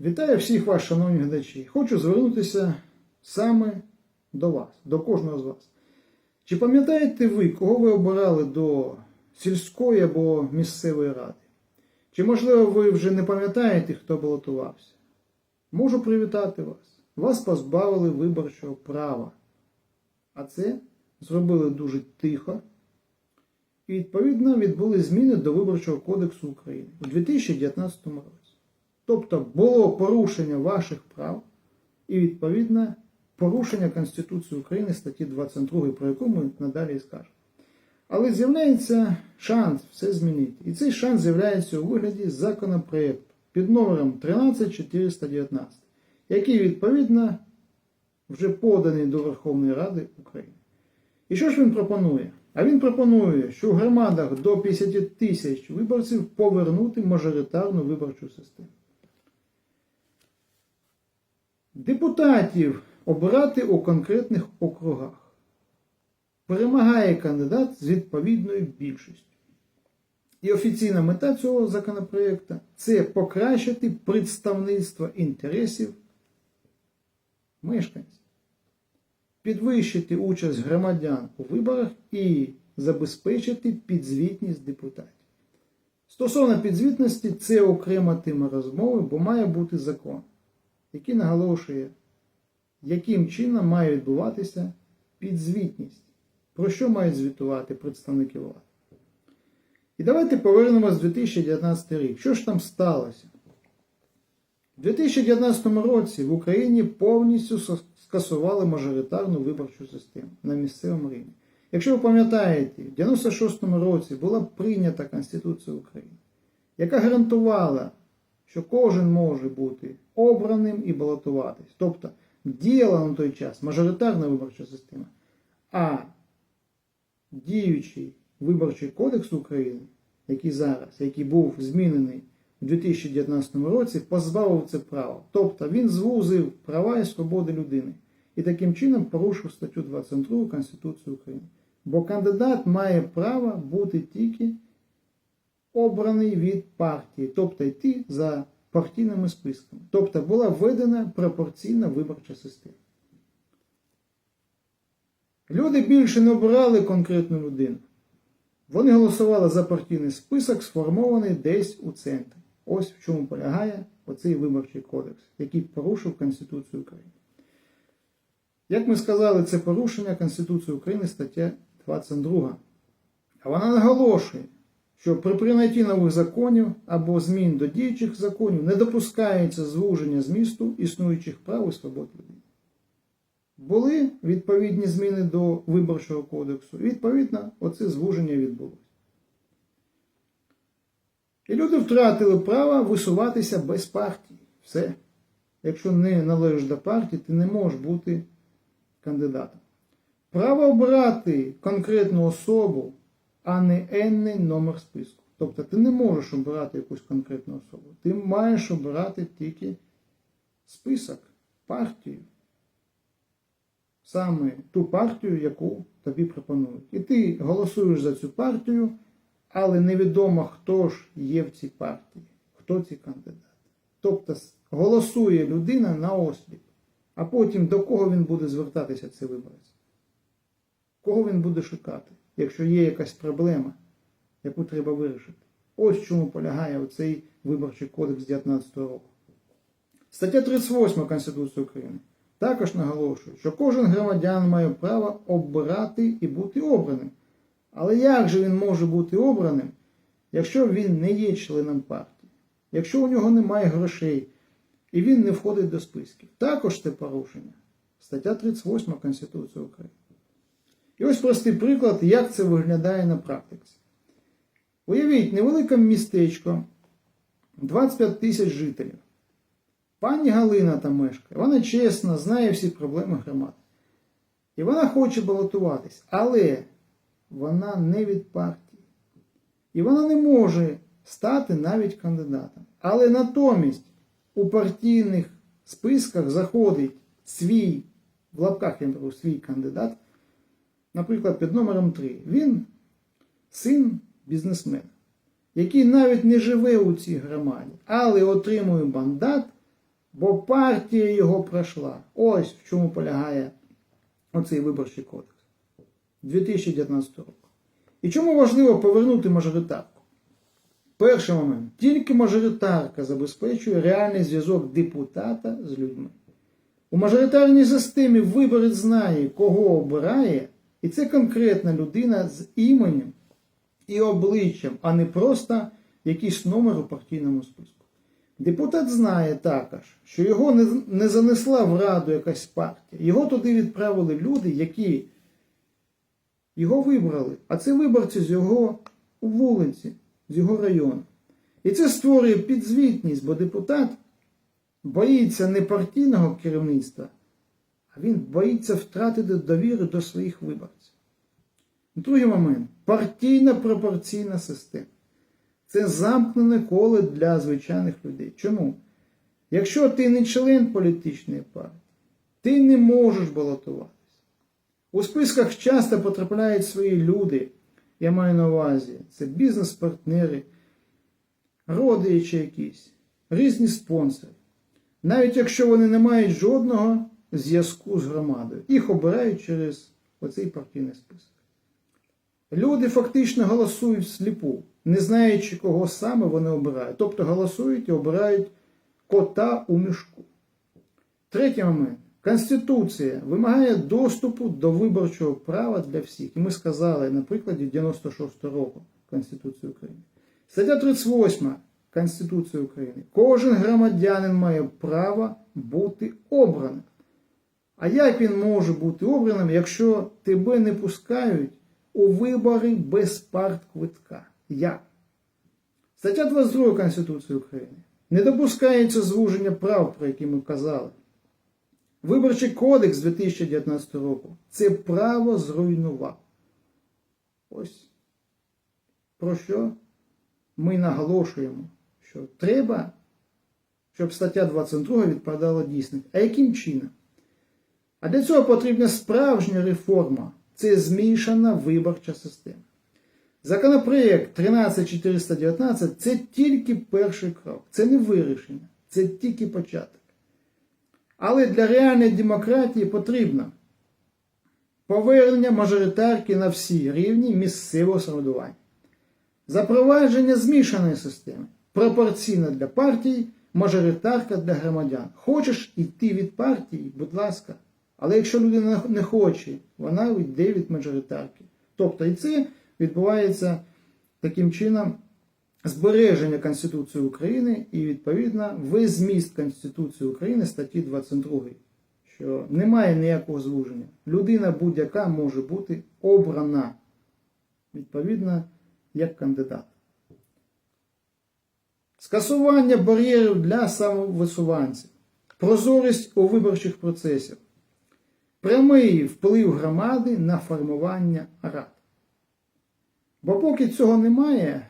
Вітаю всіх вас, шановні глядачі. Хочу звернутися саме до вас, до кожного з вас. Чи пам'ятаєте ви, кого ви обирали до сільської або місцевої ради? Чи, можливо, ви вже не пам'ятаєте, хто балотувався? Можу привітати вас. Вас позбавили виборчого права. А це зробили дуже тихо. І відповідно відбули зміни до Виборчого кодексу України у 2019 році. Тобто було порушення ваших прав і відповідно порушення Конституції України статті 22, про яку ми надалі скажемо. Але з'являється шанс все змінити. І цей шанс з'являється у вигляді законопроекту під номером 13419, який відповідно вже поданий до Верховної Ради України. І що ж він пропонує? А він пропонує, що в громадах до 50 тисяч виборців повернути мажоритарну виборчу систему. Депутатів обирати у конкретних округах. Перемагає кандидат з відповідною більшістю. І офіційна мета цього законопроекту це покращити представництво інтересів мешканців, підвищити участь громадян у виборах і забезпечити підзвітність депутатів. Стосовно підзвітності, це окрема тема розмови, бо має бути закон, який наголошує, яким чином має відбуватися підзвітність, про що мають звітувати представники влади. І давайте повернемось в 2019 рік. Що ж там сталося? У 2019 році в Україні повністю скасували мажоритарну виборчу систему на місцевому рівні. Якщо ви пам'ятаєте, в 96-му році була прийнята Конституція України, яка гарантувала, що кожен може бути обраним і балотуватись. Тобто діяла на той час мажоритарна виборча система, а діючий Виборчий кодекс України, який зараз, який був змінений у 2019 році, позбавив це право. Тобто він звузив права і свободи людини і таким чином порушив статтю 22 Конституції України. Бо кандидат має право бути тільки обраний від партії, тобто йти за партійними списками. Тобто була введена пропорційна виборча система. Люди більше не обирали конкретну людину. Вони голосували за партійний список, сформований десь у центрі. Ось в чому полягає оцей виборчий кодекс, який порушив Конституцію України. Як ми сказали, це порушення Конституції України стаття 22. А вона наголошує, що при прийнятті нових законів або змін до діючих законів не допускається звуження змісту існуючих прав і свобод людини. Були відповідні зміни до Виборчого кодексу, і відповідно оце звуження відбулося. І люди втратили право висуватися без партії. Все. Якщо не належиш до партії, ти не можеш бути кандидатом. Право обирати конкретну особу, а не енний номер списку. Тобто ти не можеш обирати якусь конкретну особу. Ти маєш обирати тільки список, партію саме ту партію, яку тобі пропонують. І ти голосуєш за цю партію, але невідомо, хто ж є в цій партії, хто ці кандидати. Тобто голосує людина на осліп, а потім до кого він буде звертатися цей виборець? Кого він буде шукати, якщо є якась проблема, яку треба вирішити? Ось чому полягає оцей виборчий кодекс 19 року. Стаття 38 Конституції України також наголошує, що кожен громадян має право обирати і бути обраним. Але як же він може бути обраним, якщо він не є членом партії, якщо у нього немає грошей і він не входить до списків? Також це порушення. Стаття 38 Конституції України. І ось простий приклад, як це виглядає на практиці. Уявіть, невелике містечко, 25 тисяч жителів. Пані Галина там мешкає, вона чесно знає всі проблеми громади. І вона хоче балотуватись, але вона не від партії. І вона не може стати навіть кандидатом. Але натомість у партійних списках заходить свій, в лапках я беру свій кандидат, наприклад, під номером 3. Він син бізнесмена, який навіть не живе у цій громаді, але отримує мандат Бо партія його пройшла. Ось в чому полягає оцей виборчий кодекс 2019 року. І чому важливо повернути мажоритарку? Перший момент. Тільки мажоритарка забезпечує реальний зв'язок депутата з людьми. У мажоритарній системі виборець знає, кого обирає, і це конкретна людина з іменем і обличчям, а не просто якийсь номер у партійному списку. Депутат знає також, що його не, не занесла в раду якась партія. Його туди відправили люди, які його вибрали, а це виборці з його вулиці, з його району. І це створює підзвітність, бо депутат боїться не партійного керівництва, а він боїться втратити довіру до своїх виборців. Другий момент партійна пропорційна система. Це замкнене коло для звичайних людей. Чому? Якщо ти не член політичної партії, ти не можеш балотуватися. У списках часто потрапляють свої люди, я маю на увазі, це бізнес-партнери, родичі якісь, різні спонсори. Навіть якщо вони не мають жодного зв'язку з громадою, їх обирають через оцей партійний список. Люди фактично голосують всліпу, не знаючи, кого саме вони обирають. Тобто голосують і обирають кота у мішку. Третій момент. Конституція вимагає доступу до виборчого права для всіх. І ми сказали на прикладі 96 року Конституції України. Стаття 38 Конституції України. Кожен громадянин має право бути обраним. А як він може бути обраним, якщо тебе не пускають у вибори без партквитка? Як? Стаття 22 Конституції України. Не допускається звуження прав, про які ми казали. Виборчий кодекс 2019 року це право зруйнував. Ось про що ми наголошуємо, що треба, щоб стаття 22 відповідала дійсності. А яким чином? А для цього потрібна справжня реформа. Це змішана виборча система. Законопроєкт 13419 це тільки перший крок, це не вирішення, це тільки початок. Але для реальної демократії потрібно повернення мажоритарки на всі рівні місцевого самоврядування, запровадження змішаної системи, пропорційна для партій, мажоритарка для громадян. Хочеш йти від партії, будь ласка. Але якщо людина не хоче, вона йде від мажоритарки. Тобто і це відбувається таким чином збереження Конституції України і, відповідно, весь зміст Конституції України статті 22, що немає ніякого звуження. Людина будь-яка може бути обрана, відповідно, як кандидат. Скасування бар'єрів для самовисуванців, прозорість у виборчих процесах, прямий вплив громади на формування рад. Бо поки цього немає,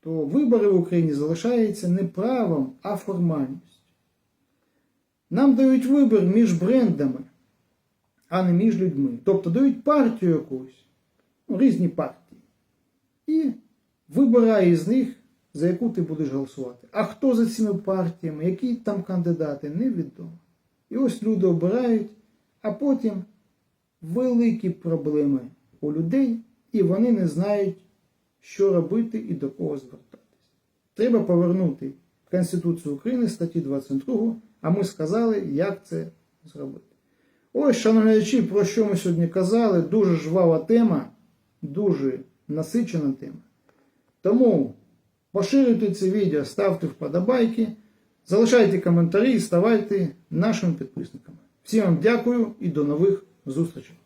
то вибори в Україні залишаються не правом, а формальністю. Нам дають вибір між брендами, а не між людьми. Тобто дають партію якусь, ну, різні партії. І вибирай із них, за яку ти будеш голосувати. А хто за цими партіями, які там кандидати, невідомо. І ось люди обирають, а потім великі проблеми у людей, і вони не знають, що робити і до кого звертатись. Треба повернути Конституцію України статті 22, а ми сказали, як це зробити. Ось, шановні глядачі, про що ми сьогодні казали, дуже жвава тема, дуже насичена тема. Тому поширюйте це відео, ставте вподобайки, залишайте коментарі і ставайте нашими підписниками. Всім вам дякую і до нових зустрічей!